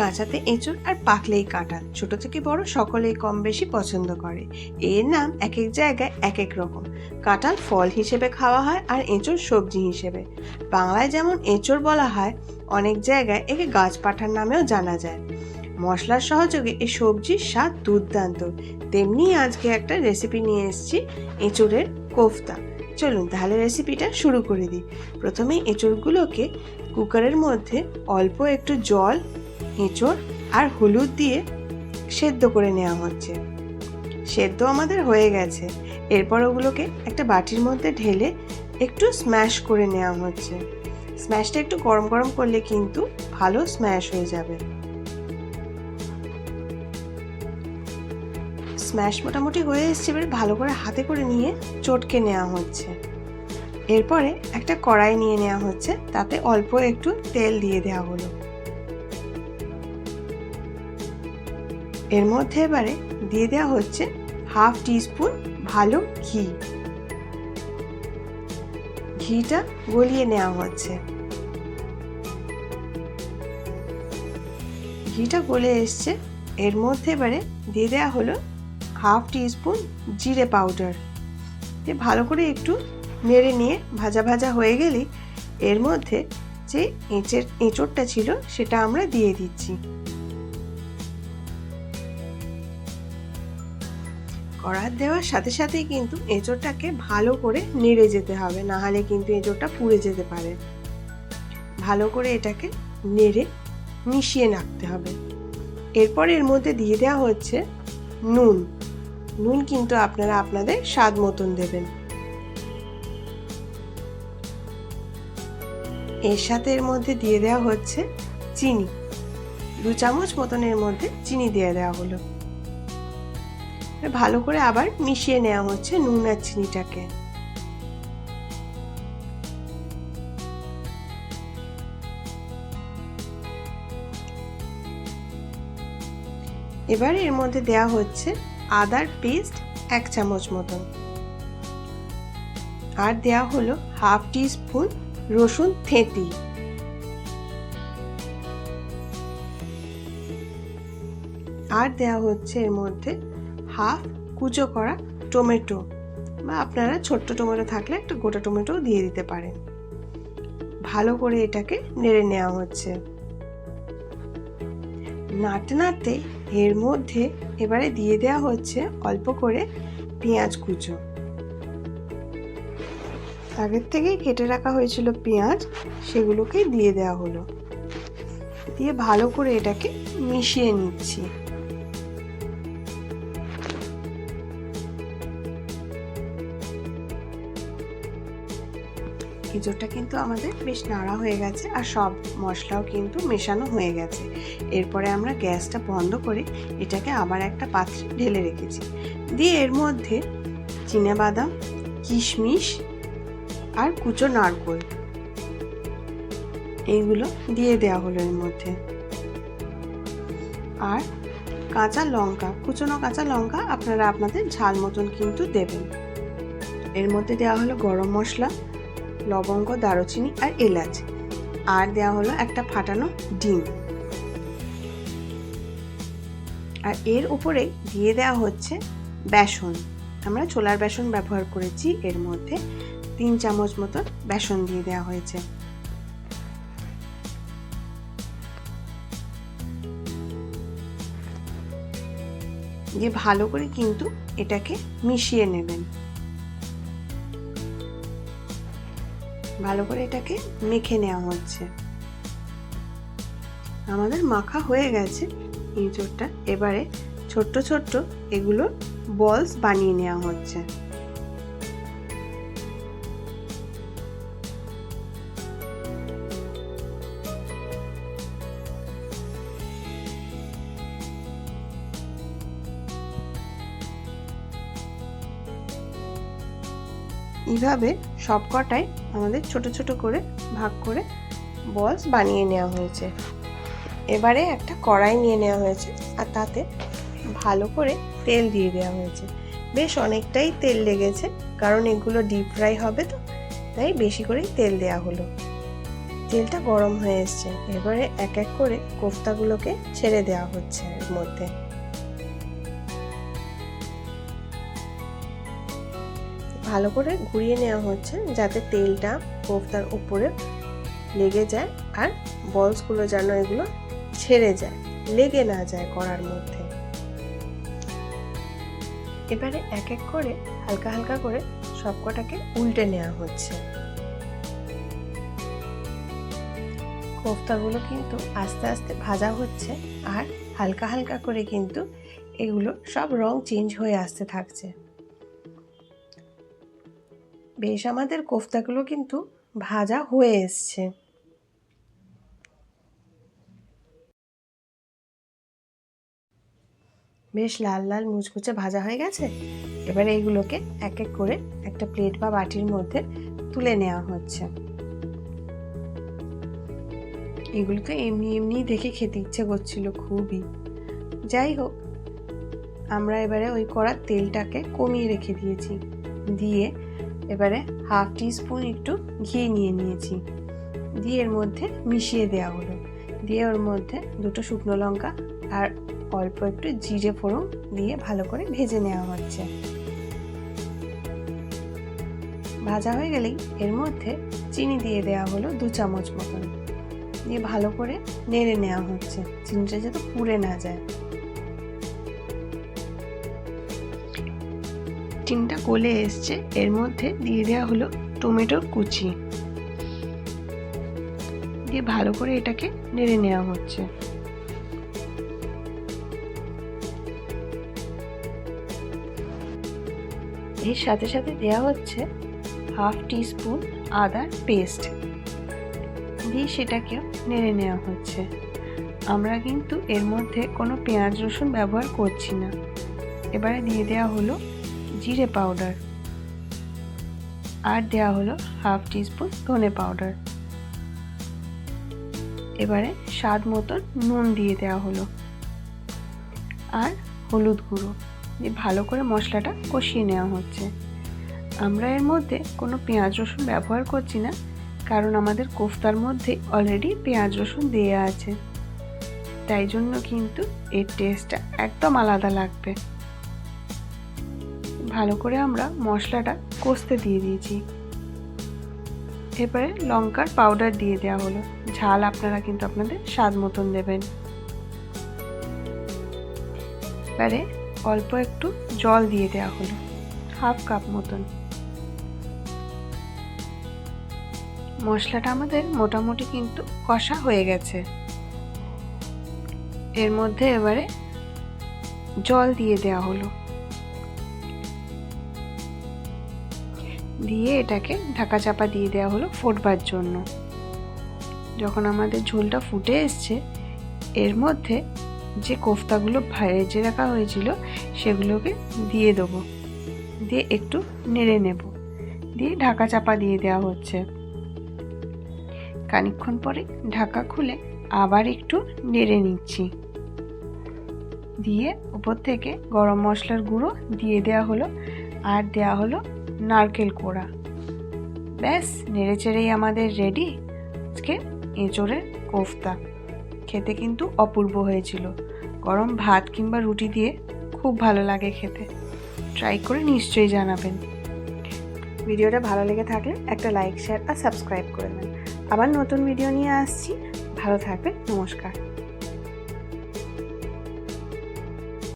কাঁচাতে এঁচড় আর পাকলেই কাঁঠাল। ছোট থেকে বড় সকলেই কম বেশি পছন্দ করে। এর নাম এক এক জায়গায় এক এক রকম। কাঁঠাল ফল হিসেবে খাওয়া হয় আর এঁচড় সবজি হিসেবে। বাংলায় যেমন এঁচড় বলা হয়, অনেক জায়গায় একে গাছ পাঠার নামেও জানা যায়। মশলার সহযোগে এই সবজির স্বাদ দুর্দান্ত। তেমনি আজকে একটা রেসিপি নিয়ে এসেছি, এঁচড়ের কোফতা। চলুন তাহলে রেসিপিটা শুরু করে দিই। প্রথমে এঁচড়গুলোকে কুকারের মধ্যে অল্প একটু জল এঁচড় আর হলুদ দিয়ে সেদ্ধ করে নেওয়া হচ্ছে। সেদ্ধ আমাদের হয়ে গেছে। এরপর ওগুলোকে একটা বাটির মধ্যে ঢেলে একটু স্ম্যাশ করে নেওয়া হচ্ছে। স্ম্যাশটা একটু গরম গরম করলে কিন্তু ভালো স্ম্যাশ হয়ে যাবে। স্ম্যাশ মোটামুটি হয়ে এসছে, এবার ভালো করে হাতে করে নিয়ে চটকে নেওয়া হচ্ছে। এরপরে একটা কড়াই নিয়ে নেওয়া হচ্ছে, তাতে অল্প একটু তেল দিয়ে দেওয়া হলো। এর মধ্যে এবারে দিয়ে দেওয়া হচ্ছে হাফ টিস্পুন ভালো ঘি। ঘিটা গলিয়ে নেওয়া হচ্ছে। ঘিটা গলে এসছে। এর মধ্যে এবারে দিয়ে দেওয়া হলো হাফ টিস্পুন জিরে পাউডার। দিয়ে ভালো করে একটু নেড়ে নিয়ে ভাজা ভাজা হয়ে গেলেই এর মধ্যে যে এঁচের, এঁচড়টা ছিল সেটা আমরা দিয়ে দিচ্ছি। কড়ার দেওয়ার সাথে সাথেই কিন্তু এঁচড়টাকে ভালো করে নেড়ে যেতে হবে, না হলে কিন্তু এঁচড়টা পুড়ে যেতে পারে। ভালো করে এটাকে নেড়ে মিশিয়ে রাখতে হবে। এরপর এর মধ্যে দিয়ে দেওয়া হচ্ছে নুন। নুন কিন্তু আপনারা আপনাদের স্বাদ মতন দেবেন। এর সাথে এর মধ্যে দিয়ে দেওয়া হচ্ছে চিনি। দু চামচ মতন এর মধ্যে চিনি দিয়ে দেওয়া হলো। ভালো করে আবার মিশিয়ে নেওয়া হচ্ছে নুন আর চিনিটাকে। এবার এর মধ্যে দেওয়া হচ্ছে আদার পেস্ট এক চামচ মতন আর দেওয়া হলো হাফ টি স্পুন রসুন থেঁতি। আর দেওয়া হচ্ছে এর মধ্যে হাফ কুচো করা টমেটো বা আপনারা ছোট্ট টমেটো থাকলে একটা গোটা টমেটো দিয়ে দিতে পারেন। ভালো করে এটাকে নেড়ে নেওয়া হচ্ছে। নাড়তে নাড়তে এর মধ্যে এবারে দিয়ে দেওয়া হচ্ছে অল্প করে পেঁয়াজ কুচো। আগের থেকেই কেটে রাখা হয়েছিল পেঁয়াজ সেগুলোকে দিয়ে দেওয়া হলো। দিয়ে ভালো করে এটাকে মিশিয়ে নিচ্ছি। এঁচোড়টা কিন্তু আমাদের বেশ নাড়া হয়ে গেছে আর সব মশলাও কিন্তু মেশানো হয়ে গেছে। এরপরে আমরা গ্যাসটা বন্ধ করে এটাকে আবার একটা পাত্রে ঢেলে রেখেছি। দিয়ে এর মধ্যে বাদাম কিশমিশ আর কুচো নারকোল। এইগুলো দিয়ে দেওয়া হলো এর মধ্যে। আর কাঁচা লঙ্কা, কুচনো কাঁচা লঙ্কা আপনারা আপনাদের ঝাল মতন কিন্তু দেবেন। এর মধ্যে দেওয়া হলো গরম মশলা লবঙ্গ, দারুচিনি আর এলাচ। আর দেওয়া হলো একটা ফাটানো ডিম। আর এর উপরে দিয়ে দেওয়া হচ্ছে বেসন। আমরা ছোলার বেসন ব্যবহার করেছি, এর মধ্যে তিন চামচ মতো বেসন দিয়ে দেওয়া হয়েছে। দিয়ে ভালো করে কিন্তু এটাকে মিশিয়ে নেবেন। ভালো করে এটাকে মেখে নেওয়া হচ্ছে। আমাদের মাখা হয়ে গেছে ইঁচড়টা। এবারে ছোট্ট ছোট্ট এগুলো বলস বানিয়ে নেওয়া হচ্ছে। এইভাবে সবকটাই আমাদের ছোট ছোট করে ভাগ করে বলস বানিয়ে নেওয়া হয়েছে। এবারে একটা কড়াই নিয়ে নেওয়া হয়েছে আর তাতে ভালো করে তেল দিয়ে দেওয়া হয়েছে। বেশ অনেকটাই তেল লেগেছে কারণ এগুলো ডিপ ফ্রাই হবে তো, তাই বেশি করেই তেল দেওয়া হলো। তেলটা গরম হয়ে এসছে। এবারে এক এক করে কোফতাগুলোকে ছেড়ে দেওয়া হচ্ছে এর মধ্যে। ভালো করে ঘুরিয়ে নেওয়া হচ্ছে যাতে তেলটা কোফতার উপরে লেগে যায় আর বলসগুলো যেন এগুলো ছেড়ে যায়, লেগে না যায় করার মধ্যে। এবারে এক এক করে হালকা হালকা করে সবকটাকে উল্টে নেওয়া হচ্ছে। কোফতাগুলো কিন্তু আস্তে আস্তে ভাজা হচ্ছে আর হালকা হালকা করে কিন্তু এগুলো সব রং চেঞ্জ হয়ে আসতে থাকছে। বেশ, আমাদের কোফতাগুলো কিন্তু ভাজা হয়ে এসছে। বেশ, লাল লাল মুচকুচে ভাজা হয়ে গেছে। এবারে এইগুলোকে এক এক করে একটা প্লেট বা বাটির মধ্যে তুলে নেওয়া হচ্ছে। এগুলো তো এমনি এমনি দেখে খেতে ইচ্ছে করছিল খুবই। যাই হোক, আমরা এবারে ওই কড়ার তেলটাকে কমিয়ে রেখে দিয়েছি। দিয়ে এবারে হাফ টি স্পুন একটু ঘি নিয়ে নিয়েছি। দিয়ে এর মধ্যে মিশিয়ে দেওয়া হলো। দিয়ে ওর মধ্যে দুটো শুকনো লঙ্কা আর অল্প একটু জিরে ফোড়ন দিয়ে ভালো করে ভেজে নেওয়া হচ্ছে। ভাজা হয়ে গেলেই এর মধ্যে চিনি দিয়ে দেওয়া হলো দু চামচ মতন। দিয়ে ভালো করে নেড়ে নেওয়া হচ্ছে। চিনিটা যাতে পুড়ে না যায়। চিনিটা গলে এসছে, এর মধ্যে দিয়ে দেওয়া হলো টমেটোর কুচি। দিয়ে ভালো করে এটাকে নেড়ে নেওয়া হচ্ছে। এর সাথে সাথে দেওয়া হচ্ছে হাফ টি স্পুন আদার পেস্ট। দিয়ে সেটাকে নেড়ে নেওয়া হচ্ছে। আমরা কিন্তু এর মধ্যে কোনো পেঁয়াজ রসুন ব্যবহার করছি না। এবারে দিয়ে দেওয়া হলো জিরে পাউডার। আর দেওয়া হলো হাফ টিস্পুন ধনে পাউডার। এবারে স্বাদ মতন নুন দিয়ে দেওয়া হলো। আর হলুদ গুঁড়ো দিয়ে ভালো করে মশলাটা কষিয়ে নেওয়া হচ্ছে। আমরা এর মধ্যে কোনো পেঁয়াজ রসুন ব্যবহার করছি না, কারণ আমাদের কোফতার মধ্যে অলরেডি পেঁয়াজ রসুন দেওয়া আছে। তাই জন্য কিন্তু এর টেস্টটা একদম আলাদা লাগবে। ভালো করে আমরা মশলাটা কষতে দিয়ে দিয়েছি। এবারে লঙ্কার পাউডার দিয়ে দেওয়া হলো। ঝাল আপনারা কিন্তু আপনাদের স্বাদ মতন দেবেন। এবারে অল্প একটু জল দিয়ে দেওয়া হলো, হাফ কাপ মতন। মশলাটা আমাদের মোটামুটি কিন্তু কষা হয়ে গেছে। এর মধ্যে এবারে জল দিয়ে দেওয়া হলো। দিয়ে এটাকে ঢাকা চাপা দিয়ে দেওয়া হলো ফোটবার জন্য। যখন আমাদের ঝোলটা ফুটে এসছে, এর মধ্যে যে কোফতাগুলো ভেজে রাখা হয়েছিল, সেগুলোকে দিয়ে দেবো। দিয়ে একটু নেড়ে নেব। দিয়ে ঢাকা চাপা দিয়ে দেওয়া হচ্ছে। খানিক্ষণ পরে ঢাকা খুলে আবার একটু নেড়ে নিচ্ছি। দিয়ে উপর থেকে গরম মশলার গুঁড়ো দিয়ে দেওয়া হলো। আর দেওয়া হলো নারকেল কোড়া। ব্যাস, নেড়ে চেড়েই আমাদের রেডি আজকে এঁচোড়ের কোফতা। খেতে কিন্তু অপূর্ব হয়েছিল। গরম ভাত কিংবা রুটি দিয়ে খুব ভালো লাগে খেতে। ট্রাই করে নিশ্চয়ই জানাবেন। ভিডিওটা ভালো লেগে থাকলে একটা লাইক শেয়ার আর সাবস্ক্রাইব করে নেন আবার নতুন ভিডিও নিয়ে আসছি। ভালো থাকবেন, নমস্কার।